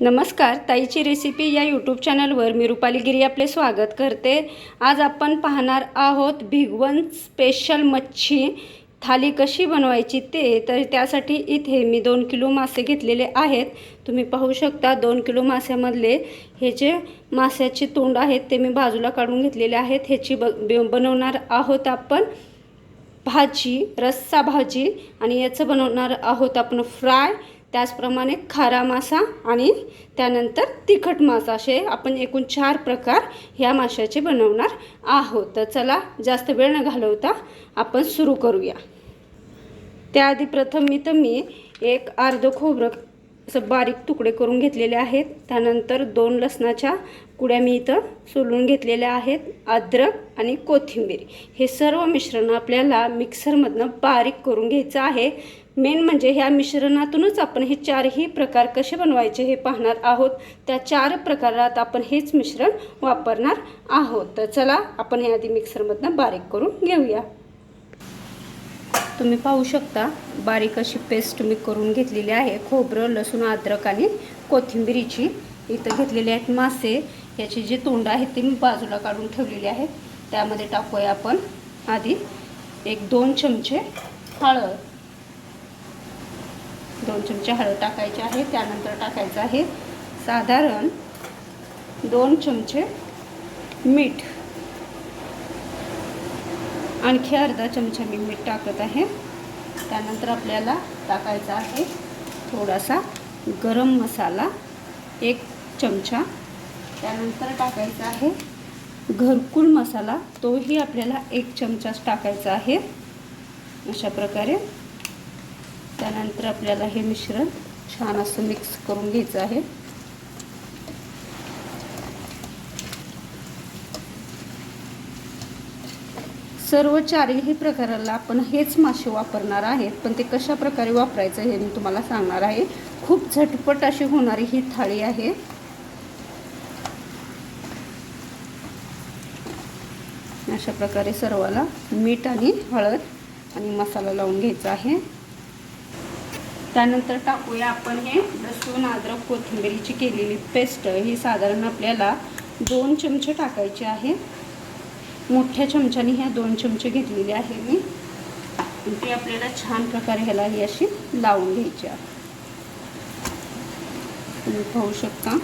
नमस्कार ताईची रेसिपी या यूट्यूब चॅनलवर मी रुपाली गिरी आपले स्वागत करते. आज आपण पाहणार आहोत भिगवन स्पेशल मच्छी. थाली कशी बनवायची ते तर त्यासाठी इथे मी दोन किलो मासे घेतलेले आहेत. तुम्ही पाहू शकता दोन किलो मास्यामधले हे जे मास्याचे तोंड आहेत ते मी बाजूला काढून घेतलेले आहेत. ह्याची ब ब- बनवणार आहोत आपण भाजी रस्सा भाजी आणि याचं बनवणार आहोत आपण फ्राय. त्याचप्रमाणे खारा मासा आणि त्यानंतर तिखट मासा असे आपण एकूण चार प्रकार ह्या माशाचे बनवणार आहोत. तर चला जास्त वेळ न घालवता आपण सुरू करूया. त्याआधी प्रथम मी तर मी एक अर्ध खोबरं असं बारीक तुकडे करून घेतलेले आहेत. त्यानंतर दोन लसणाच्या कुड्या मी इथं सोलून घेतलेल्या आहेत. अद्रक आणि कोथिंबीर. हे सर्व मिश्रण आपल्याला मिक्सरमधनं बारीक करून घ्यायचं आहे. मेन म्हणजे ह्या मिश्रणातूनच आपण हे चारही प्रकार कसे बनवायचे हे पाहणार आहोत. त्या चार प्रकारात आपण हेच मिश्रण वापरणार आहोत. तर चला आपण हे आधी मिक्सरमधनं बारीक करून घेऊया. तुम्ही पाहू शकता बारीक अशी पेस्ट मी करून घेतलेली आहे. खोबरं लसूण अद्रक आणि कोथिंबिरीची इथं घेतलेले आहेत मासे. याची जे तोंड आहेत ते मी बाजूला काढून ठेवलेले आहेत त्यामध्ये टाकूया आपण आधी एक दोन चमचे हळद. दोन चमचे हळद टाकायचे आहे त्यानंतर टाकायचं आहे साधारण दोन चमचे मीठ. आणखी अर्धा चमचा मी मीठ टाकत आहे. त्यानंतर आपल्याला टाकायचा आहे थोडासा गरम मसाला एक चमचा. त्यानंतर टाकायचा आहे घरकुल मसाला तोही आपल्याला एक चमचाच टाकायचा आहे. अशा प्रकारे त्यानंतर आपल्याला हे मिश्रण छान असं मिक्स करून घ्यायचं आहे. सर्व चारही प्रकाराला आपण हेच मासे वापरणार आहेत पण ते कशा प्रकारे वापरायचं हे मी तुम्हाला सांगणार आहे. खूप झटपट अशी होणारी ही थाळी आहे. अशा प्रकारे सर्वाला मीठ आणि हळद आणि मसाला लावून घ्यायचा आहे. त्यानंतर टाकूया आपण हे लसूण अद्रक कोथिंबिरीची केलेली पेस्ट. ही साधारण आपल्याला दोन चमचे टाकायचे आहे. मोठ्या चमच्याने ह्या दोन चमचे घेतलेले आहे मी. ती आपल्याला छान प्रकारे ह्याला ही अशी लावून घ्यायची आहे. तुम्ही पाहू शकता.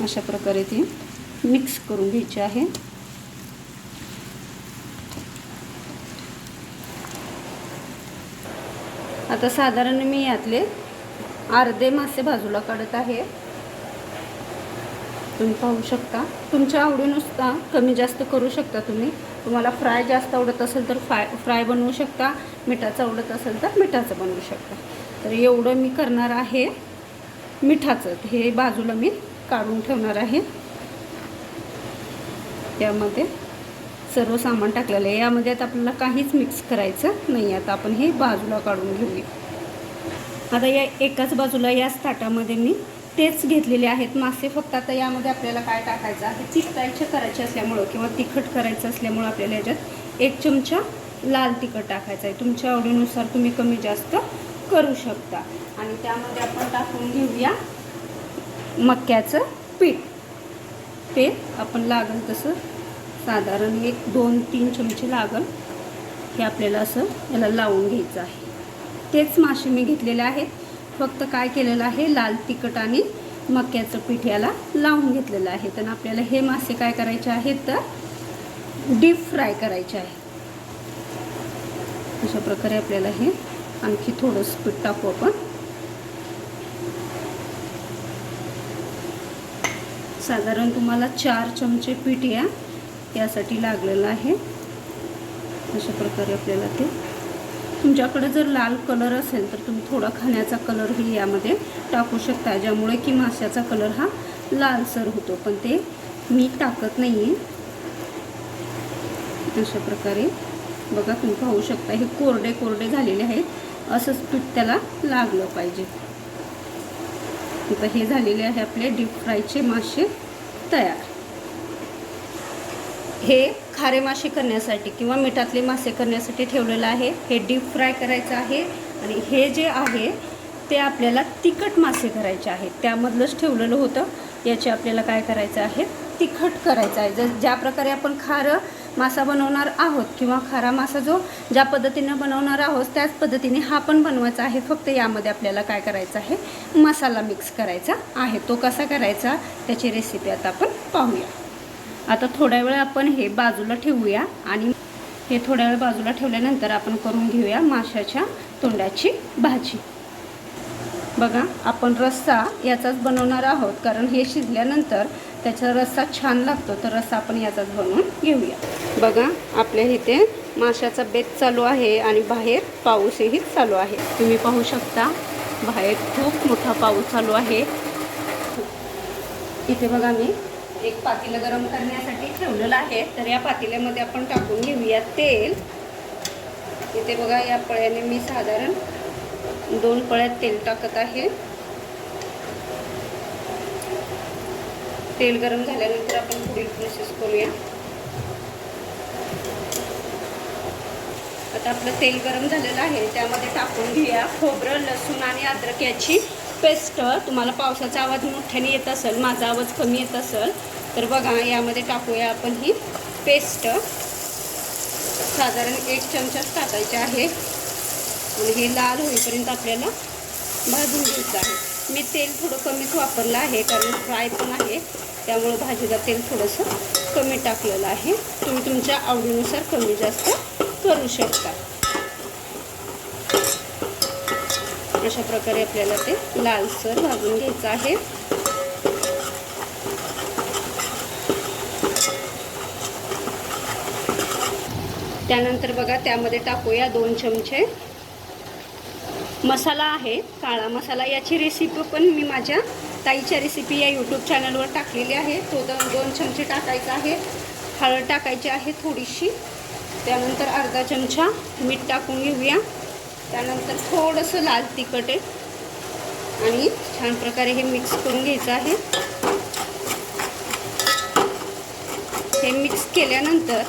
अशा प्रकारे ती मिक्स करून घ्यायची आहे. आता साधारण मी यातले अर्धे मासे बाजूला काढत आहे. तुम्ही पाहू शकता. तुमच्या आवडीनुसार कमी जास्त करू शकता तुम्ही. तुम्हाला फ्राय जास्त आवडत असेल तर फ्राय फ्राय बनवू शकता. मिठाचं आवडत असेल तर मिठाचं बनवू शकता. तर एवढं मी करणार आहे. मिठाचं हे बाजूला मी काढून ठेवणार आहे. त्यामध्ये सर्व सामान टाकलेलं आहे. यामध्ये आता आपल्याला काहीच मिक्स करायचं नाही आता आपण हे बाजूला काढून घेऊया. आता या एकाच बाजूला याच ताटामध्ये मी तेच घेतलेले आहेत. मासे फक्त आता यामध्ये आपल्याला काय टाकायचं आहे? तिखटायचे करायचे असल्यामुळं किंवा तिखट करायचं असल्यामुळं आपल्याला याच्यात एक चमचा लाल तिखट टाकायचं आहे. तुमच्या आवडीनुसार तुम्ही कमी जास्त करू शकता. आणि त्यामध्ये आपण टाकून घेऊया मक्याचं पीठ. ते आपण लागेल तसं साधारण एक दोन तीन चमचे लागल. हे आपल्याला असं याला लावून घ्यायचं आहे. तेच मासे मी घेतलेले आहेत. फक्त काय केलेलं आहे लाल तिखट आणि मक्याचं पीठ याला लावून घेतलेलं आहे. तर आपल्याला हे मासे काय करायचे आहेत तर डीप फ्राय करायचे आहे. अशा प्रकारे आपल्याला हे आणखी थोडंसं पीठ टाकू आपण. साधारण तुम्हाला चार चमचे पीठ या यासाठी लागलेलं आहे. अशा प्रकारे आपल्याला ते तुमच्याकडे जर लाल कलर असेल तर तुम्ही थोडा खाण्याचा कलरही यामध्ये टाकू शकता ज्यामुळे की माशाचा कलर हा लालसर होतो. पण ते मी टाकत नाही आहे अशा प्रकारे बघा तुम्ही पाहू शकता हे कोरडे कोरडे झालेले आहेत. असंच पीठ त्याला लागलं पाहिजे. आता हे झालेले आहे आपले डीप फ्रायचे मासे तयार. हे खारे मासे करण्यासाठी किंवा मिठातले मासे करण्यासाठी ठेवलेलं आहे. हे डीप फ्राय करायचं आहे आणि हे जे आहे ते आपल्याला तिखट मासे करायचे आहेत. त्यामधलंच ठेवलेलं होतं. याचे आपल्याला काय करायचं आहे? तिखट करायचं आहे. जर ज्या प्रकारे आपण खारं मासा बनवणार आहोत किंवा खारा मासा जो ज्या पद्धतीनं बनवणार आहोत त्याच पद्धतीने हा पण बनवायचा आहे. फक्त यामध्ये आपल्याला काय करायचं आहे? मसाला मिक्स करायचा आहे. तो कसा करायचा? त्याची रेसिपी आता आपण पाहूया. आता थोड्या वेळ आपण हे बाजूला ठेवूया आणि हे थोड्या वेळ बाजूला ठेवल्यानंतर आपण करून घेऊया माशाच्या तोंडाची भाजी. बघा आपण रस्सा याचाच बनवणार आहोत कारण हे शिजल्यानंतर त्याचा रस्सा छान लागतो तर रस्सा आपण याचाच बनवून घेऊया. बघा आपल्या इथे माशाचा बेत चालू आहे आणि बाहेर पाऊसही चालू आहे. तुम्ही पाहू शकता बाहेर खूप मोठा पाऊस चालू आहे. इथे बघा मी एक पातेलं गरम करण्यासाठी ठेवलेलं आहे. तर या पातेल्यामध्ये आपण टाकून घेऊया तेल. इथे बघा या पळ्याने मी साधारण दोन पळ्यात तेल टाकत आहे. तेल गरम झाल्यानंतर आपण पुढील प्रोसेस करूया. आता आपलं तेल गरम झालेलं आहे. त्यामध्ये टाकून घेऊया खोबरं लसूण आणि अद्रक याची. पेस्ट तुम्हाला पावसाचा आवाज मोठ्याने येत असेल माझा आवाज कमी येत असेल तर बघा यामध्ये टाकूया आपण ही पेस्ट साधारण एक चमचाच टाकायचे आहे. आणि हे लाल होईपर्यंत आपल्याला भाजून घ्यायचं आहे. मी तेल थोडं कमीच वापरलं आहे कारण फ्राय पण आहे. त्यामुळं भाजीला तेल थोडंसं कमी टाकलेलं आहे. तुम्ही तुमच्या आवडीनुसार कमी जास्त करू शकता. अशा प्रकारे आपल्याला ते लालसर भाजून घ्यायचं आहे. त्यानंतर बघा त्यामध्ये टाकूया दोन चमचे. मसाला आहे काळा मसाला. याची रेसिपी पण मी माझ्या ताईच्या रेसिपी या यूट्यूब चॅनलवर टाकलेली आहे. तो दोन दोन चमचे टाकायचा आहे. हळद टाकायची आहे थोडीशी. त्यानंतर अर्धा चमचा मीठ टाकून घेऊया. त्यानंतर थोडंसं लाल तिखट आहे. आणि छान प्रकारे हे मिक्स करून घ्यायचं आहे. हे मिक्स केल्यानंतर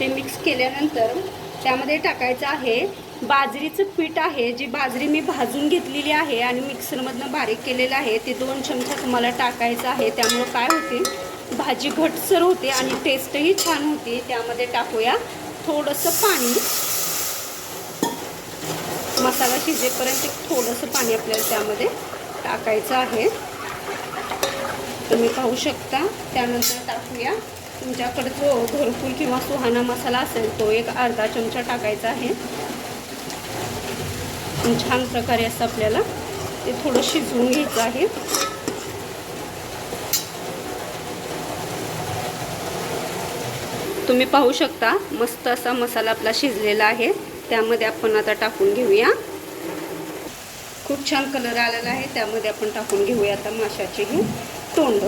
हे मिक्स केल्यानंतर त्यामध्ये टाकायचं आहे बाजरीचं पीठ आहे जी बाजरी मी भाजून घेतलेली आहे आणि मिक्सरमधनं बारीक केलेलं आहे. ते दोन चमचा तुम्हाला टाकायचं आहे. त्यामुळं काय होते भाजी घटसर होते आणि टेस्टही छान होते. त्यामध्ये टाकूया थोडंसं पाणी. मसाला शिजेपर्यंत थोडंसं पाणी आपल्याला त्यामध्ये टाकायचं आहे. तुम्ही पाहू शकता. त्यानंतर टाकूया. तुमच्याकडे जो घरकुल किंवा सुहाणा मसाला असेल तो एक अर्धा चमचा टाकायचा आहे. छान प्रकारे असं आपल्याला ते थोडं शिजवून घ्यायचं आहे. तुम्ही पाहू शकता मस्त असा मसाला आपला शिजलेला आहे. त्यामध्ये आपण आता टाकून घेऊया. खूप छान कलर आलेला आहे. त्यामध्ये आपण टाकून घेऊया आता माशाचे हे तोंड.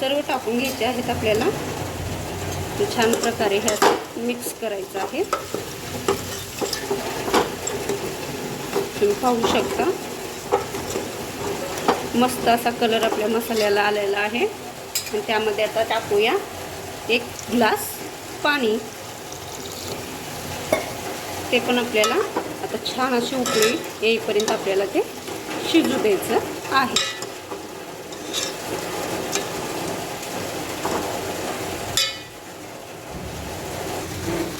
सर्व टाकून घ्यायचे आहेत आपल्याला. छान प्रकारे हे मिक्स करायचं आहे. तुम्ही पाहू शकता. मस्त असा कलर आपल्या मसाल्याला आलेला आहे. आणि त्यामध्ये आता टाकूया एक ग्लास पाणी. ते पण आपल्याला आता छान अशी उकळी येईपर्यंत आपल्याला ते शिजू द्यायचं आहे.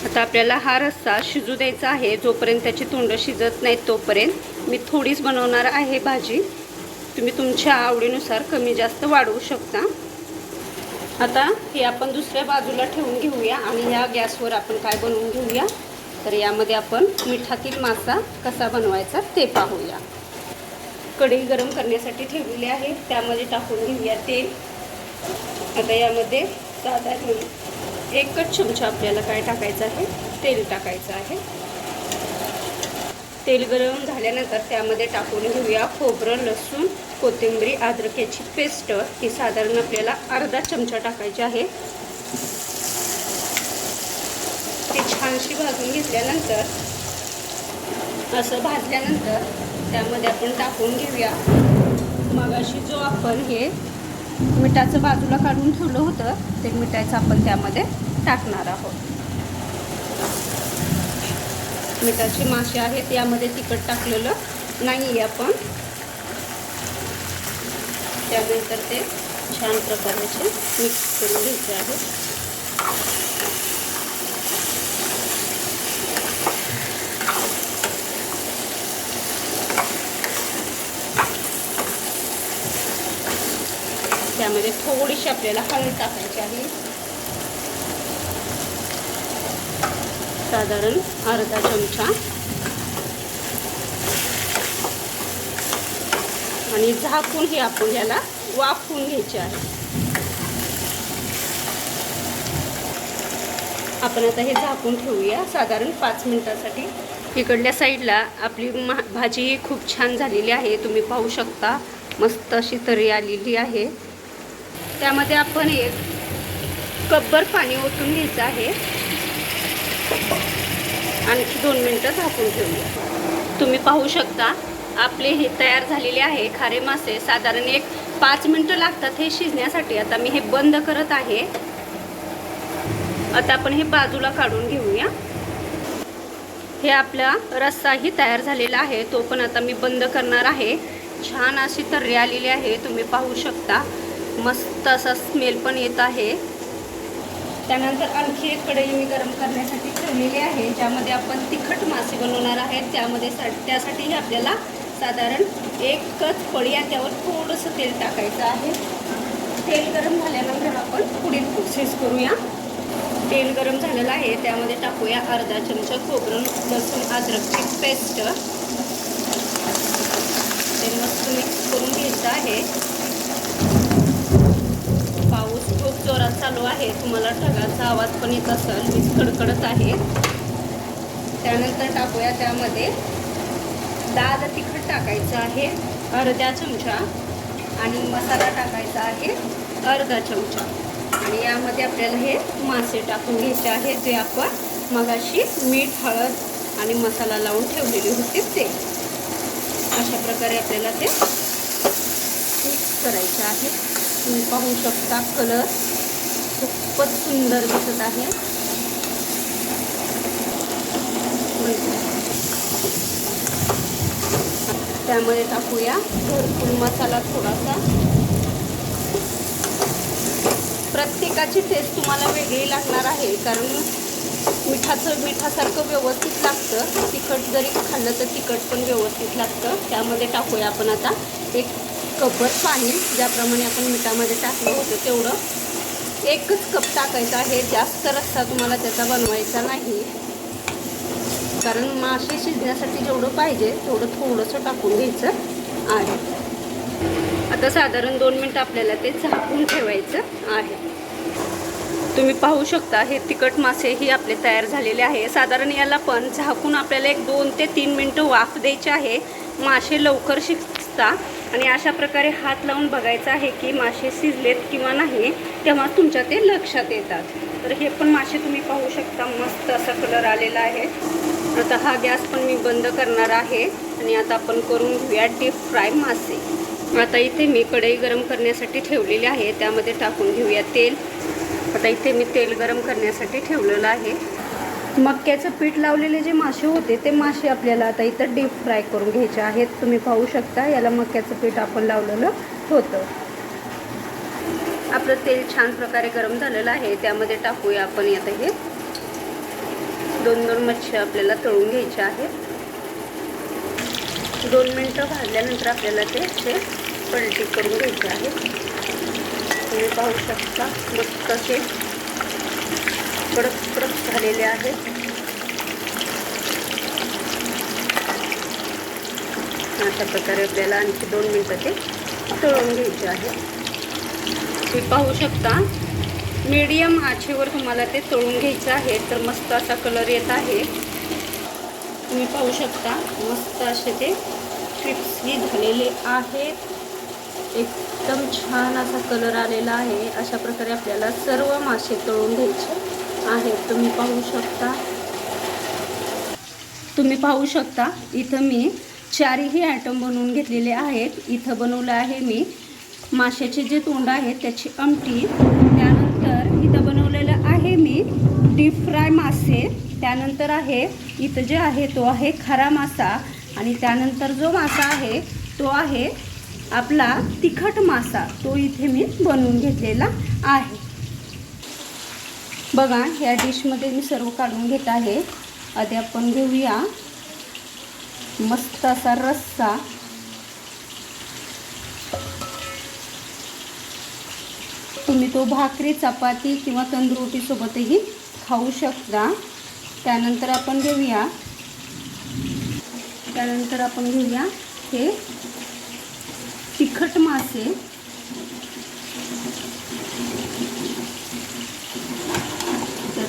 आता आपल्याला हा रस्सा शिजू द्यायचा आहे. जोपर्यंत त्याची तोंड शिजत नाहीत तोपर्यंत मी थोडीच बनवणार आहे भाजी. तुम्ही तुमच्या आवडीनुसार कमी जास्त वाढवू शकता. आता हे आपण दुसऱ्या बाजूला ठेवून घेऊया आणि या गॅसवर आपण काय बनवून घेऊया? तर यामध्ये आपण मिठातील मासा कसा बनवायचा ते पाहूया. कढई गरम करण्यासाठी ठेवलेली आहे. त्यामध्ये टाकून घेऊया तेल. आता यामध्ये साधारण एकच चमचा आपल्याला काय टाकायचं आहे? तेल टाकायचं आहे. तेल गरम झाल्यानंतर त्यामध्ये टाकून घेऊया खोबरं लसूण कोथिंबरी अद्रक याची पेस्ट. ही साधारण आपल्याला अर्धा चमचा टाकायची आहे. छानशी भाजून घेतल्यानंतर असं भाजल्यानंतर त्यामध्ये आपण टाकून घेऊया. मगाशी जो आपण हे मिठाचं बाजूला काढून ठेवलं होतं ते मिठाचं आपण त्यामध्ये टाकणार आहोत. मिठाची मासे आहेत यामध्ये तिखट टाकलेलं नाही आहे आपण. त्यानंतर ते छान प्रकारे मिक्स करून घ्यायचे आहे. त्यामध्ये थोडीशी आपल्याला हळद टाकायची आहे. साधारण अर्धा चमचा. आणि झाकून हे आपण याला वाफवून घ्यायचे आहे. आपण आता हे झाकून ठेवूया. साधारण पाच मिनिटासाठी. इकडल्या साईडला आपली मा भाजी ही खूप छान झालेली आहे. तुम्ही पाहू शकता. मस्त अशी तरी आलेली आहे. त्यामध्ये आपण एक कब्बर पाणी ओतून घ्यायचं आहे. आणखी दोन मिनटं झाकून ठेवूया. तुम्ही पाहू शकता आपले हे तयार झालेले आहे खारे मासे. साधारण एक पाच मिनटं लागतात हे शिजण्यासाठी. आता मी हे बंद करत आहे. आता आपण हे बाजूला काढून घेऊया. हे आपला रस्साही तयार झालेला आहे. तो पण आता मी बंद करणार आहे. छान अशी तर्री आलेली आहे. तुम्ही पाहू शकता. मस्त असा स्मेल पण येत आहे. त्यानंतर आणखी एक कढई मी गरम करण्यासाठी ठेवलेली आहे ज्यामध्ये आपण तिखट मासे बनवणार आहेत. त्यामध्ये सा त्यासाठीही आपल्याला साधारण एकच पळी आहे त्यावर थोडंसं तेल टाकायचं आहे. तेल गरम झाल्यानंतर आपण पुढील प्रोसेस करूया. तेल गरम झालेलं आहे त्यामध्ये टाकूया अर्धा चमचा खोबरं लसूण अद्रकची पेस्ट ते मस्त मिक्स करून घ्यायचं आहे पाऊस खूप जोरात चालू आहे. तुम्हाला ढगाचा आवाज पण येत असेल. वीज कडकडत आहे. त्यानंतर टाकूया त्यामध्ये. दाद तिखट टाकायचं आहे. अर्ध्या चमचा. आणि मसाला टाकायचा आहे. अर्धा चमचा. आणि यामध्ये आपल्याला हे मासे टाकून घ्यायचे आहे जे आपण मगाशी मीठ हळद आणि मसाला लावून ठेवलेले होते ते. अशा प्रकारे आपल्याला ते मिक्स करायचे आहे. तुम्ही पाहू शकता कलर खूपच सुंदर दिसत आहे. त्यामध्ये टाकूया. भरपूर मसाला थोडासा. प्रत्येकाची टेस्ट तुम्हाला वेगळी लागणार आहे कारण मिठाचं मिठासारखं व्यवस्थित लागतं. तिखट जरी खाल्लं तर तिखट पण व्यवस्थित लागतं. त्यामध्ये टाकूया आपण आता एक कपर पाणी. ज्याप्रमाणे आपण मिठामध्ये टाकलं होतं तेवढं. एकच कप टाकायचा आहे जास्त रस्सा तुम्हाला त्याचा बनवायचा नाही. कारण मासे शिजण्यासाठी जेवढं पाहिजे तेवढं थोडंसं टाकून घ्यायचं आहे. आता साधारण दोन मिनटं आपल्याला ते झाकून ठेवायचं आहे. तुम्ही पाहू शकता हे तिखट मासेही आपले तयार झालेले आहे. साधारण याला पण झाकून आपल्याला एक दोन ते तीन मिनटं वाफ द्यायची आहे. मासे लवकर शिजता आणि अशा प्रकारे हात लावून बघायचं आहे की मासे शिजलेत किंवा नाही तेव्हा तुमच्या ते लक्षात येतात. तर हे पण मासे तुम्ही पाहू शकता मस्त असा कलर आलेला आहे. आता हा गॅस पण मी बंद करणार आहे. आणि आता आपण करून घेऊया डीप फ्राय मासे. आता इथे मी कढई गरम करण्यासाठी ठेवलेली आहे त्यामध्ये टाकून घेऊया तेल. आता इथे मी तेल गरम करण्यासाठी ठेवलेलं आहे. मक्याचं पीठ लावलेले जे मासे होते ते मासे आपल्याला आता इथं डीप फ्राय करून घ्यायचे आहेत. तुम्ही पाहू शकता याला मक्याचं पीठ आपण लावलेलं होतं. आपलं तेल छान प्रकारे गरम झालेलं आहे. त्यामध्ये टाकूया आपण आता हे. दोन दोन मच्छी आपल्याला तळून घ्यायच्या आहेत. दोन मिनटं भाजल्यानंतर आपल्याला ते असे पलटी करून घ्यायचे आहे तुम्ही पाहू शकता मस्त असे कडक कडक झालेले आहेत. अशा प्रकारे आपल्याला आणखी दोन मिनटं ते तळून घ्यायचे आहे. तुम्ही पाहू शकता मीडियम आचेवर तुम्हाला ते तळून घ्यायचं आहे. तर मस्त असा कलर येत आहे. तुम्ही पाहू शकता मस्त असे ते क्रिप्सी झालेले आहेत. एकदम छान असा कलर आलेला आहे. अशा प्रकारे आपल्याला सर्व मासे तळून घ्यायचे. आहेत तुम्ही पाहू शकता. तुम्ही पाहू शकता इथं मी चारही आयटम बनवून घेतलेले आहेत. इथं बनवलं आहे मी माशाचे जे तोंड आहेत त्याची आमटी. त्यानंतर इथं बनवलेलं आहे मी डीप फ्राय मासे. त्यानंतर आहे इथं जे आहे तो आहे खरा मासा. आणि त्यानंतर जो मासा आहे तो आहे आपला तिखट मासा. तो इथे मी बनवून घेतलेला आहे. बघा ह्या डिशमध्ये मी सर्व काढून घेत आहे. आधी आपण घेऊया. मस्त असा रस्सा. तुम्ही तो भाकरी चपाती किंवा तंदुरोटीसोबतही खाऊ शकता. त्यानंतर आपण घेऊया. त्यानंतर आपण घेऊया हे तिखट मासे.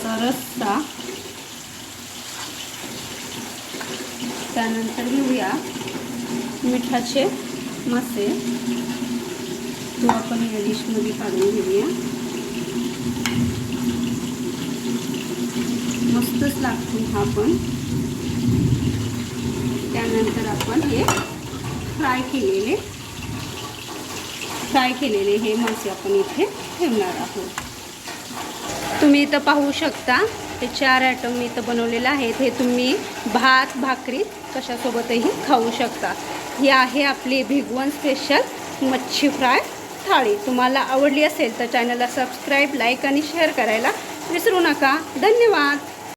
थोडासा रस्सा. त्यानंतर घेऊया मिठाचे मासे. तो आपण या डिशमध्ये काढून घेऊया. मस्तच लागतो हा पण. त्यानंतर आपण हे फ्राय केलेले फ्राय केलेले हे मासे आपण इथे ठेवणार आहोत. तुम्ही इथं पाहू शकता. हे चार आयटम मी इथं बनवलेलं आहेत हे तुम्ही भात भाकरी कशासोबतही खाऊ शकता. ही आहे आपली भिगवण स्पेशल मच्छी फ्राय थाळी. तुम्हाला आवडली असेल तर चॅनलला सबस्क्राईब लाईक आणि शेअर करायला विसरू नका. धन्यवाद!